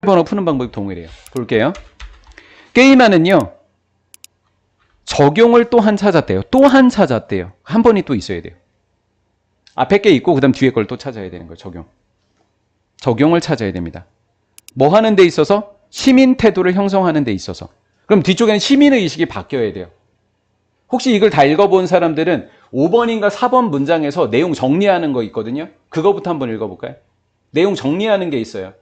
번호 푸는 방법이 동일해요. 볼게요. 게임하는요. 적용을 또한 찾았대요. 또한 찾았대요. 한 번이 또 있어야 돼요. 앞에 게 있고 그다음 뒤에 걸 또 찾아야 되는 거예요. 적용. 적용을 찾아야 됩니다. 뭐 하는 데 있어서 시민 태도를 형성하는 데 있어서. 그럼 뒤쪽에는 시민의 의식이 바뀌어야 돼요. 혹시 이걸 다 읽어본 사람들은 5번인가 4번 문장에서 내용 정리하는 거 있거든요. 그거부터 한번 읽어볼까요? 내용 정리하는 게 있어요.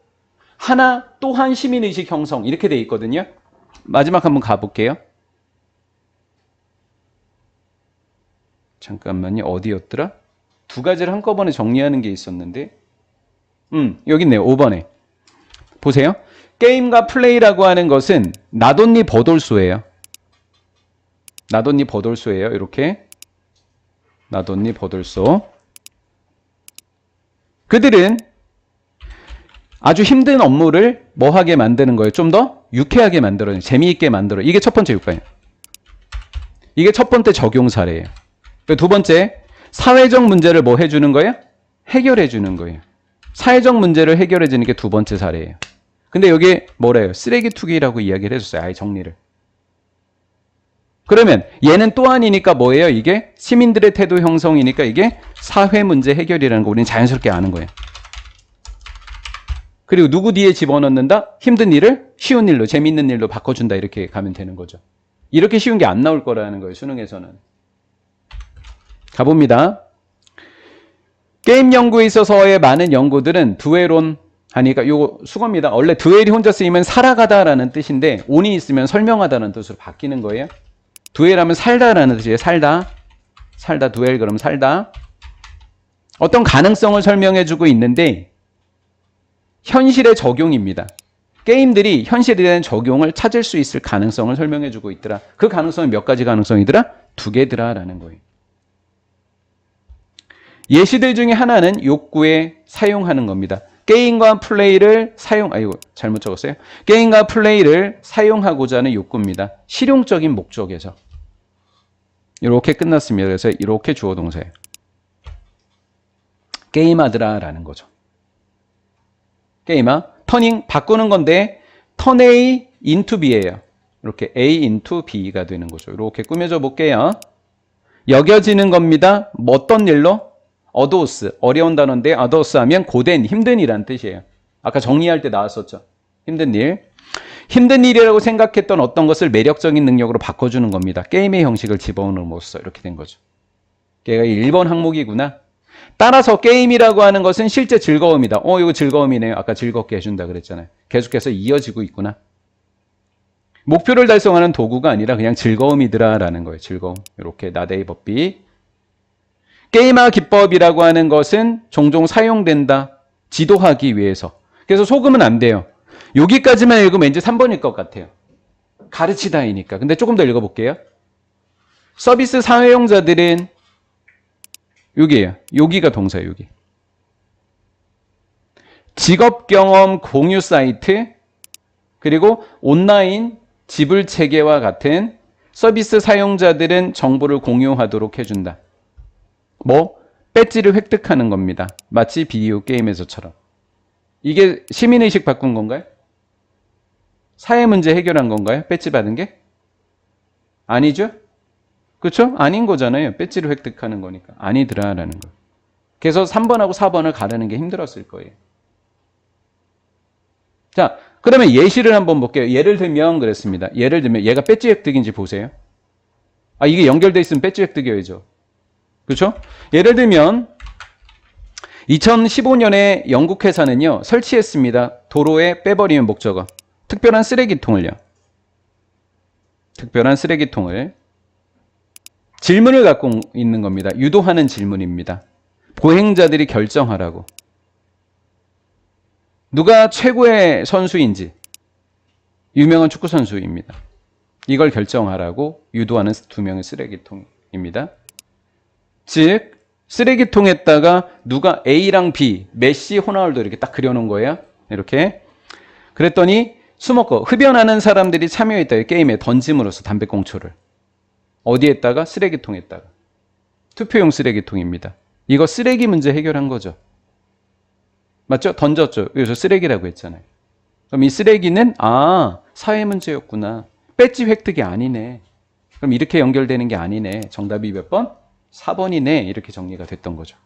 하나 또한 시민의식 형성 이렇게 돼 있거든요. 마지막 한번 가볼게요. 잠깐만요. 어디였더라? 두 가지를 한꺼번에 정리하는 게 있었는데 음 여기 있네요. 5번에 보세요. 게임과 플레이라고 하는 것은 나돈니 버돌수예요. 나돈니 버돌수예요. 이렇게 나돈니 버돌수 그들은 아주 힘든 업무를 뭐 하게 만드는 거예요? 좀 더 유쾌하게 만들어요. 재미있게 만들어요. 이게 첫 번째 효과예요. 이게 첫 번째 적용 사례예요. 그두 번째, 사회적 문제를 뭐 해주는 거예요? 해결해 주는 거예요. 사회적 문제를 해결해 주는 게 두 번째 사례예요. 근데 여기 뭐래요? 쓰레기 투기라고 이야기를 해줬어요. 아예 정리를. 그러면 얘는 또 아니니까 뭐예요? 이게 시민들의 태도 형성이니까 이게 사회 문제 해결이라는 거 우리는 자연스럽게 아는 거예요. 그리고 누구 뒤에 집어넣는다? 힘든 일을 쉬운 일로, 재밌는 일로 바꿔준다. 이렇게 가면 되는 거죠. 이렇게 쉬운 게 안 나올 거라는 거예요. 수능에서는. 가봅니다. 게임 연구에 있어서의 많은 연구들은 두에론 하니까 요거 수거입니다. 원래 두엘이 혼자 쓰이면 살아가다라는 뜻인데 온이 있으면 설명하다는 뜻으로 바뀌는 거예요. 두엘하면 살다라는 뜻이에요. 살다. 살다 두엘 그럼 살다. 어떤 가능성을 설명해 주고 있는데 현실의 적용입니다. 게임들이 현실에 대한 적용을 찾을 수 있을 가능성을 설명해 주고 있더라. 그 가능성이 몇 가지 가능성이더라? 두 개더라 라는 거예요. 예시들 중에 하나는 욕구에 사용하는 겁니다. 게임과 플레이를 사용, 아이고, 잘못 적었어요. 게임과 플레이를 사용하고자 하는 욕구입니다. 실용적인 목적에서. 이렇게 끝났습니다. 그래서 이렇게 주어 동사예요. 게임하더라 라는 거죠. 게임아, 터닝, 바꾸는 건데, 턴 A into B예요. 이렇게 A into B가 되는 거죠. 이렇게 꾸며줘 볼게요. 여겨지는 겁니다. 뭐 어떤 일로? 어도스, 어려운 단어인데 어도스 하면 고된, 힘든 이란 뜻이에요. 아까 정리할 때 나왔었죠. 힘든 일. 힘든 일이라고 생각했던 어떤 것을 매력적인 능력으로 바꿔주는 겁니다. 게임의 형식을 집어넣음으로써 이렇게 된 거죠. 걔가 1번 항목이구나. 따라서 게임이라고 하는 것은 실제 즐거움이다. 어, 이거 즐거움이네요. 아까 즐겁게 해준다 그랬잖아요. 계속해서 이어지고 있구나. 목표를 달성하는 도구가 아니라 그냥 즐거움이더라라는 거예요. 즐거움. 이렇게 나데이 법비. 게임화 기법이라고 하는 것은 종종 사용된다. 지도하기 위해서. 그래서 속으면 안 돼요. 여기까지만 읽으면 왠지 3번일 것 같아요. 가르치다이니까. 근데 조금 더 읽어볼게요. 서비스 사회용자들은 여기에요. 여기가 동사예요. 여기. 직업 경험 공유 사이트 그리고 온라인 지불 체계와 같은 서비스 사용자들은 정보를 공유하도록 해준다. 뭐 배지를 획득하는 겁니다. 마치 비디오 게임에서처럼. 이게 시민의식 바꾼 건가요? 사회 문제 해결한 건가요? 배지 받은 게? 아니죠? 그렇죠? 아닌 거잖아요. 배지를 획득하는 거니까. 아니더라라는 거. 그래서 3번하고 4번을 가르는 게 힘들었을 거예요. 자, 그러면 예시를 한번 볼게요. 예를 들면 그랬습니다. 예를 들면 얘가 배지 획득인지 보세요. 아, 이게 연결돼 있으면 배지 획득이어야죠. 그렇죠? 예를 들면 2015년에 영국 회사는요. 설치했습니다. 도로에 빼버리는 목적어. 특별한 쓰레기통을요. 특별한 쓰레기통을 질문을 갖고 있는 겁니다. 유도하는 질문입니다. 보행자들이 결정하라고. 누가 최고의 선수인지 유명한 축구 선수입니다. 이걸 결정하라고 유도하는 두 명의 쓰레기통입니다. 즉 쓰레기통에다가 누가 A랑 B, 메시, 호나울도 이렇게 딱 그려놓은 거예요. 이렇게. 그랬더니 수목거 흡연하는 사람들이 참여했다. 게임에 던짐으로써 담배꽁초를. 어디에다가? 쓰레기통에다가. 투표용 쓰레기통입니다. 이거 쓰레기 문제 해결한 거죠. 맞죠? 던졌죠. 그래서 쓰레기라고 했잖아요. 그럼 이 쓰레기는 아 사회 문제였구나. 배지 획득이 아니네. 그럼 이렇게 연결되는 게 아니네. 정답이 몇 번? 4번이네. 이렇게 정리가 됐던 거죠.